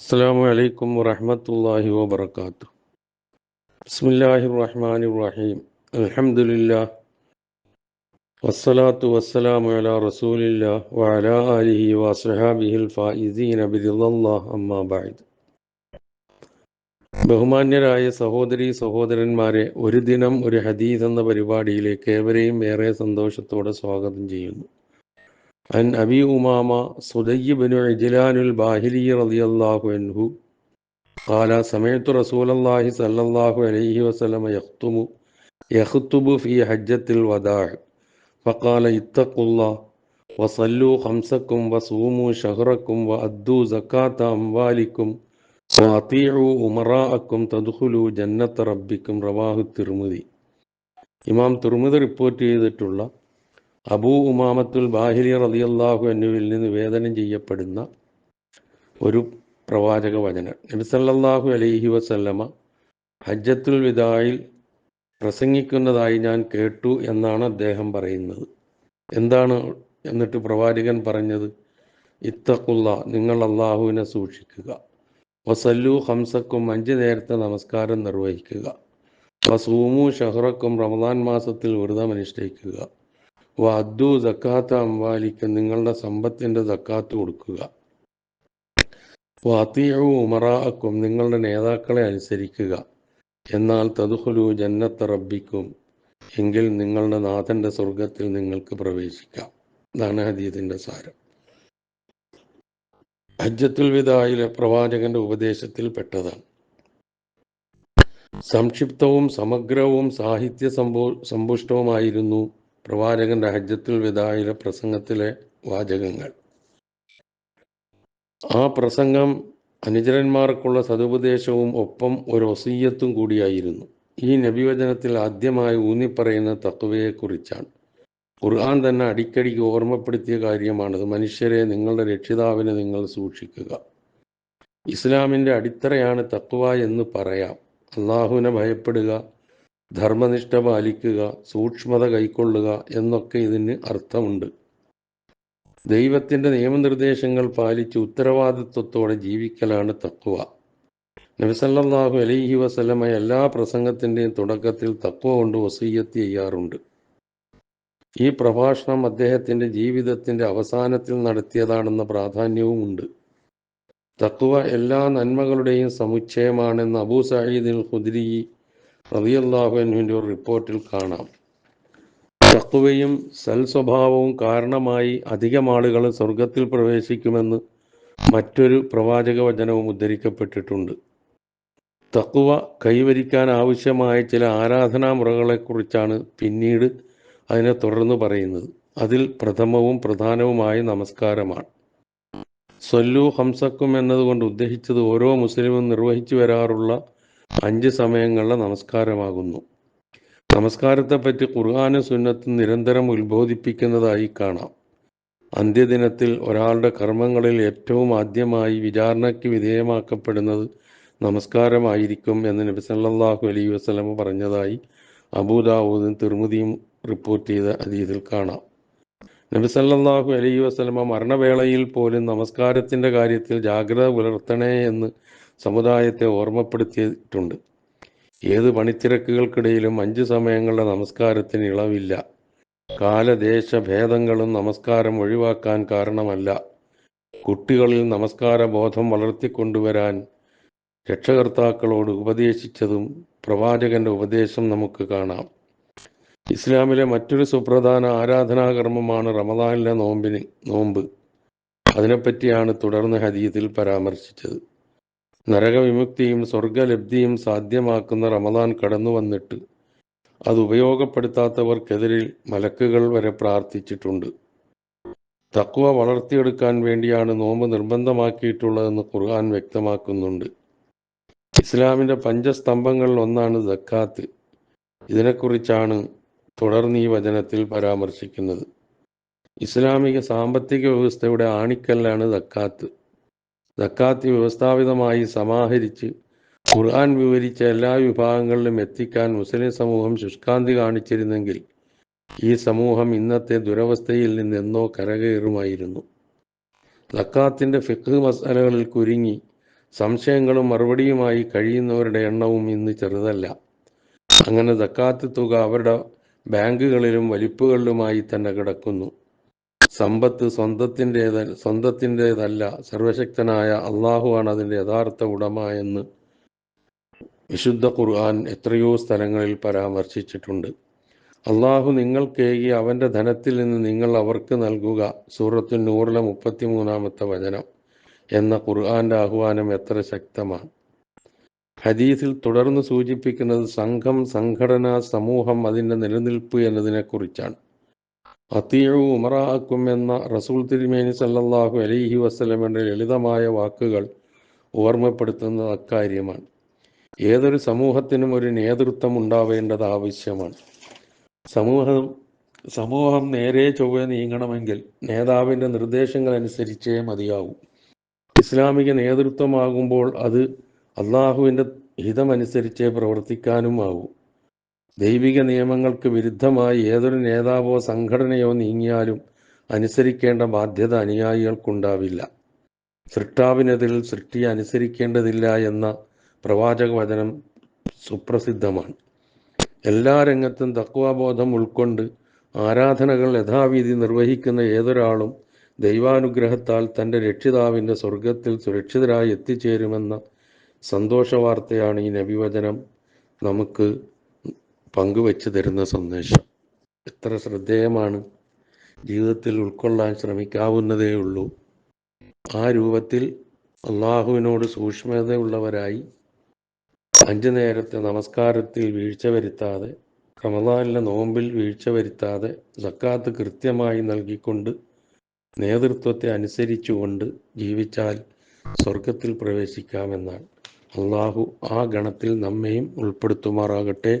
അസ്സാം വലൈക്കും വറഹമത്തല്ലാഹി വാബർക്കാത്തു ബിസ്മില്ലാഹി റഹ്മാൻ റഹീം അലഹമുല്ലാ വസ്സലാത്തു വസ്സലാമു അല റസൂലില്ലാ വഅല ആലിഹി വസ്ഹബിഹിൽ ഫായിസീന ബിദില്ലാഹ് അമ്മാ ബഅദ്. ബഹുമാന്യരായ സഹോദരി സഹോദരന്മാരെ ഒരു ദിനം ഒരു ഹദീസ് എന്ന പരിപാടിയിലേക്ക് ഏവരെയും ഏറെ സന്തോഷത്തോടെ സ്വാഗതം ചെയ്യുന്നു. عن أبي أمامة صدي بن عجلان الباهلي رضي الله عنه قال سمعت رسول الله صلى الله عليه وسلم يخطب يخطب في حجة الوداع فقال اتقوا الله وصلوا خمسكم وصوموا شهركم وأدوا زكاة أموالكم وأطيعوا أمراءكم تدخلوا جنة ربكم رواه الترمذي ഇമാം തുർമുദ് റിപ്പോർട്ട് ചെയ്തിട്ടുള്ള അബൂ ഉമാമത്തുൽ ബാഹിലി റളിയല്ലാഹു എന്നിവയിൽ നിന്ന് വേദനം ചെയ്യപ്പെടുന്ന ഒരു പ്രവാചക വചനം. നബി സല്ലല്ലാഹു അലൈഹി വസല്ലമ ഹജ്ജത്തുൽ വിദായിൽ പ്രസംഗിക്കുന്നതായി ഞാൻ കേട്ടു എന്നാണ് അദ്ദേഹം പറയുന്നത്. എന്താണ് എന്നിട്ട് പ്രവാചകൻ പറഞ്ഞത്? ഇത്തക്കുള്ള നിങ്ങൾ അള്ളാഹുവിനെ സൂക്ഷിക്കുക. വസല്ലു ഹംസക്കും അഞ്ച് നേരത്തെ നമസ്കാരം നിർവഹിക്കുക. വസൂമു ഷഹ്റക്കും റമദാൻ മാസത്തിൽ വ്രതം അനുഷ്ഠിക്കുക. വദ്ദു സക്കാത്ത അംവാലിക്ക് നിങ്ങളുടെ സമ്പത്തിന്റെ സക്കാത്ത് കൊടുക്കുക. വാത്തിയു ഉമറാക്കും നിങ്ങളുടെ നേതാക്കളെ അനുസരിക്കുക. എന്നാൽ തതുഹുലു ജന്നത്ത് റബ്ബിക്കും എങ്കിൽ നിങ്ങളുടെ നാഥന്റെ സ്വർഗത്തിൽ നിങ്ങൾക്ക് പ്രവേശിക്കാം. ഇതാണ് ഹദീദിന്റെ സാരം. ഹജ്ജത്തുൽ വിദായിലെ പ്രവാചകന്റെ ഉപദേശത്തിൽ പെട്ടതാണ്. സംക്ഷിപ്തവും സമഗ്രവും സാഹിത്യ സമ്പൂ സമ്പുഷ്ടവുമായിരുന്നു പ്രവാചകന്റെ ഹജ്ജത്തുൽ വിദായിലെ പ്രസംഗത്തിലെ വാചകങ്ങൾ. ആ പ്രസംഗം അനുചരന്മാർക്കുള്ള സതുപദേശവും ഒപ്പം ഒരു ഒസീയത്തും കൂടിയായിരുന്നു. ഈ നബിവചനത്തിൽ ആദ്യമായി ഊന്നിപ്പറയുന്ന തത്വയെക്കുറിച്ചാണ്. ഖുർആൻ തന്നെ അടിക്കടിക്ക് ഓർമ്മപ്പെടുത്തിയ കാര്യമാണത് മനുഷ്യരെ നിങ്ങളുടെ രക്ഷിതാവിനെ നിങ്ങൾ സൂക്ഷിക്കുക. ഇസ്ലാമിന്റെ അടിത്തറയാണ് തക്വ എന്ന് പറയാം. അള്ളാഹുവിനെ ഭയപ്പെടുക ധർമ്മനിഷ്ഠ പാലിക്കുക സൂക്ഷ്മത കൈക്കൊള്ളുക എന്നൊക്കെ ഇതിന് അർത്ഥമുണ്ട്. ദൈവത്തിന്റെ നിയമനിർദ്ദേശങ്ങൾ പാലിച്ച് ഉത്തരവാദിത്വത്തോടെ ജീവിക്കലാണ് തക്കുവ നബിസല്ലാഹു അലൈഹി വസല്ലമ എല്ലാ പ്രസംഗത്തിന്റെയും തുടക്കത്തിൽ തക്കുവ കൊണ്ട് വസീയത്ത് ചെയ്യാറുണ്ട്. ഈ പ്രഭാഷണം അദ്ദേഹത്തിന്റെ ജീവിതത്തിന്റെ അവസാനത്തിൽ നടത്തിയതാണെന്ന പ്രാധാന്യവും ഉണ്ട്. തക്കുവ എല്ലാ നന്മകളുടെയും സമുച്ചയമാണെന്ന് അബൂ സയ്യിദിൽ ഖുദ്രി റതിയല്ലാഹുവിന്റെ ഒരു റിപ്പോർട്ടിൽ കാണാം. തക്കുവയും സൽ സ്വഭാവവും കാരണമായി അധികം ആളുകൾ സ്വർഗത്തിൽ പ്രവേശിക്കുമെന്ന് മറ്റൊരു പ്രവാചക വചനവും ഉദ്ധരിക്കപ്പെട്ടിട്ടുണ്ട്. തക്കുവ കൈവരിക്കാൻ ആവശ്യമായ ചില ആരാധനാ മുറകളെക്കുറിച്ചാണ് പിന്നീട് അതിനെ തുടർന്ന് പറയുന്നത്. അതിൽ പ്രഥമവും പ്രധാനവുമായ നമസ്കാരമാണ്. സൊല്ലു ഹംസക്കും എന്നതുകൊണ്ട് ഉദ്ദേശിച്ചത് ഓരോ മുസ്ലിമും നിർവഹിച്ചു വരാറുള്ള അഞ്ച് സമയങ്ങളിലെ നമസ്കാരമാകുന്നു. നമസ്കാരത്തെപ്പറ്റി ഖുർആാനും സുന്നത്തും നിരന്തരം ഉത്ബോധിപ്പിക്കുന്നതായി കാണാം. അന്ത്യദിനത്തിൽ ഒരാളുടെ കർമ്മങ്ങളിൽ ഏറ്റവും ആദ്യമായി വിചാരണയ്ക്ക് വിധേയമാക്കപ്പെടുന്നത് നമസ്കാരമായിരിക്കും എന്ന് നബി സല്ലല്ലാഹു അലൈഹി വസല്ലം പറഞ്ഞതായി അബൂദാവൂദും തിർമുദിയും റിപ്പോർട്ട് ചെയ്ത അതീതിൽ കാണാം. നബി സല്ലല്ലാഹു അലൈഹി വസല്ലമ മരണവേളയിൽ പോലും നമസ്കാരത്തിന്റെ കാര്യത്തിൽ ജാഗ്രത പുലർത്തണേ എന്ന് സമുദായത്തെ ഓർമ്മപ്പെടുത്തിയിട്ടുണ്ട്. ഏത് പണിത്തിരക്കുകൾക്കിടയിലും അഞ്ച് സമയങ്ങളുടെ നമസ്കാരത്തിന് ഇളവില്ല. കാലദേശ ഭേദങ്ങളും നമസ്കാരം ഒഴിവാക്കാൻ കാരണമല്ല. കുട്ടികളിൽ നമസ്കാര ബോധം വളർത്തിക്കൊണ്ടുവരാൻ രക്ഷകർത്താക്കളോട് ഉപദേശിച്ചതും പ്രവാചകന്റെ ഉപദേശം നമുക്ക് കാണാം. ഇസ്ലാമിലെ മറ്റൊരു സുപ്രധാന ആരാധനാകർമ്മമാണ് റമദാനിലെ നോമ്പിന് നോമ്പ്. അതിനെപ്പറ്റിയാണ് തുടർന്ന് ഹദീത്തിൽ പരാമർശിച്ചത്. നരകവിമുക്തിയും സ്വർഗലബ്ധിയും സാധ്യമാക്കുന്ന റമദാൻ കടന്നു വന്നിട്ട് അത് ഉപയോഗപ്പെടുത്താത്തവർക്കെതിരിൽ മലക്കുകൾ വരെ പ്രാർത്ഥിച്ചിട്ടുണ്ട്. തക്വ വളർത്തിയെടുക്കാൻ വേണ്ടിയാണ് നോമ്പ് നിർബന്ധമാക്കിയിട്ടുള്ളതെന്ന് ഖുർആൻ വ്യക്തമാക്കുന്നുണ്ട്. ഇസ്ലാമിന്റെ പഞ്ചസ്തംഭങ്ങളിൽ ഒന്നാണ് സക്കാത്ത്. ഇതിനെക്കുറിച്ചാണ് തുടർന്ന് ഈ വചനത്തിൽ പരാമർശിക്കുന്നത്. ഇസ്ലാമിക സാമ്പത്തിക വ്യവസ്ഥയുടെ ആണിക്കല്ലാണ് സക്കാത്ത്. സക്കാത്ത് വ്യവസ്ഥാപിതമായി സമാഹരിച്ച് ഖുർആൻ വിവരിച്ച എല്ലാ വിഭാഗങ്ങളിലും എത്തിക്കാൻ മുസ്ലിം സമൂഹം ശുഷ്കാന്തി കാണിച്ചിരുന്നെങ്കിൽ ഈ സമൂഹം ഇന്നത്തെ ദുരവസ്ഥയിൽ നിന്നെന്നോ കരകയറുമായിരുന്നു. സക്കാത്തിന്റെ ഫിഖ് മസാലകളിൽ കുരുങ്ങി സംശയങ്ങളും മറുപടിയുമായി കഴിയുന്നവരുടെ എണ്ണവും ഇന്ന് ചെറുതല്ല. അങ്ങനെ സക്കാത്ത് തുക അവരുടെ ബാങ്കുകളിലും വലിപ്പുകളിലുമായി തന്നെ കിടക്കുന്നു. സമ്പത്ത് സ്വന്തത്തിന്റേത സ്വന്തത്തിന്റേതല്ല സർവശക്തനായ അള്ളാഹുവാണ് അതിന്റെ യഥാർത്ഥ ഉടമ എന്ന് വിശുദ്ധ ഖുർആൻ എത്രയോ സ്ഥലങ്ങളിൽ പരാമർശിച്ചിട്ടുണ്ട്. അള്ളാഹു നിങ്ങൾക്കേകി അവന്റെ ധനത്തിൽ നിന്ന് നിങ്ങൾ അവർക്ക് നൽകുക സൂറത്തു നൂറിലെ മുപ്പത്തിമൂന്നാമത്തെ വചനം എന്ന ഖുർആന്റെ ആഹ്വാനം എത്ര ശക്തമാണ്. ഹദീസിൽ തുടർന്ന് സൂചിപ്പിക്കുന്നത് സംഘം സംഘടന സമൂഹം അതിന്റെ നിലനിൽപ്പ് എന്നതിനെക്കുറിച്ചാണ്. അത്തീഴു ഉമറാക്കും എന്ന റസൂൽ തിരുമേനി സല്ലാഹു അലൈഹി വസ്ലമിന്റെ ലളിതമായ വാക്കുകൾ ഓർമ്മപ്പെടുത്തുന്ന അക്കാര്യമാണ്. ഏതൊരു സമൂഹത്തിനും ഒരു നേതൃത്വം ഉണ്ടാവേണ്ടത് ആവശ്യമാണ്. സമൂഹം സമൂഹം നേരെ ചൊവ്വെ നീങ്ങണമെങ്കിൽ നേതാവിന്റെ നിർദ്ദേശങ്ങൾ അനുസരിച്ചേ മതിയാവും. ഇസ്ലാമിക നേതൃത്വമാകുമ്പോൾ അത് അള്ളാഹുവിന്റെ ഹിതമനുസരിച്ചേ പ്രവർത്തിക്കാനുമാവൂ ദൈവിക നിയമങ്ങൾക്ക് വിരുദ്ധമായി ഏതൊരു നേതാവോ സംഘടനയോ നീങ്ങിയാലും അനുസരിക്കേണ്ട ബാധ്യത അനുയായികൾക്കുണ്ടാവില്ല. സൃഷ്ടാവിനെതിരിൽ സൃഷ്ടി അനുസരിക്കേണ്ടതില്ല എന്ന പ്രവാചക വചനം സുപ്രസിദ്ധമാണ്. എല്ലാ രംഗത്തും തക്വാബോധം ഉൾക്കൊണ്ട് ആരാധനകൾ യഥാവിധി നിർവഹിക്കുന്ന ഏതൊരാളും ദൈവാനുഗ്രഹത്താൽ തന്റെ രക്ഷിതാവിന്റെ സ്വർഗത്തിൽ സുരക്ഷിതരായി എത്തിച്ചേരുമെന്ന സന്തോഷവാർത്തയാണ് ഈ നബിവചനം നമുക്ക് പങ്കുവെച്ച് തരുന്ന സന്ദേശം. എത്ര ശ്രദ്ധേയമാണ് ജീവിതത്തിൽ ഉൾക്കൊള്ളാൻ ശ്രമിക്കാവുന്നതേ ഉള്ളൂ. ആ രൂപത്തിൽ അള്ളാഹുവിനോട് സൂക്ഷ്മതയുള്ളവരായി അഞ്ചു നേരത്തെ നമസ്കാരത്തിൽ വീഴ്ച വരുത്താതെ റമദാനിലെ നോമ്പിൽ വീഴ്ച വരുത്താതെ സക്കാത്ത് കൃത്യമായി നൽകിക്കൊണ്ട് നേതൃത്വത്തെ അനുസരിച്ചുകൊണ്ട് ജീവിച്ചാൽ സ്വർഗത്തിൽ പ്രവേശിക്കാമെന്നാണ്. അള്ളാഹു ആ ഗണത്തിൽ നമ്മെയും ഉൾപ്പെടുത്തുമാറാകട്ടെ.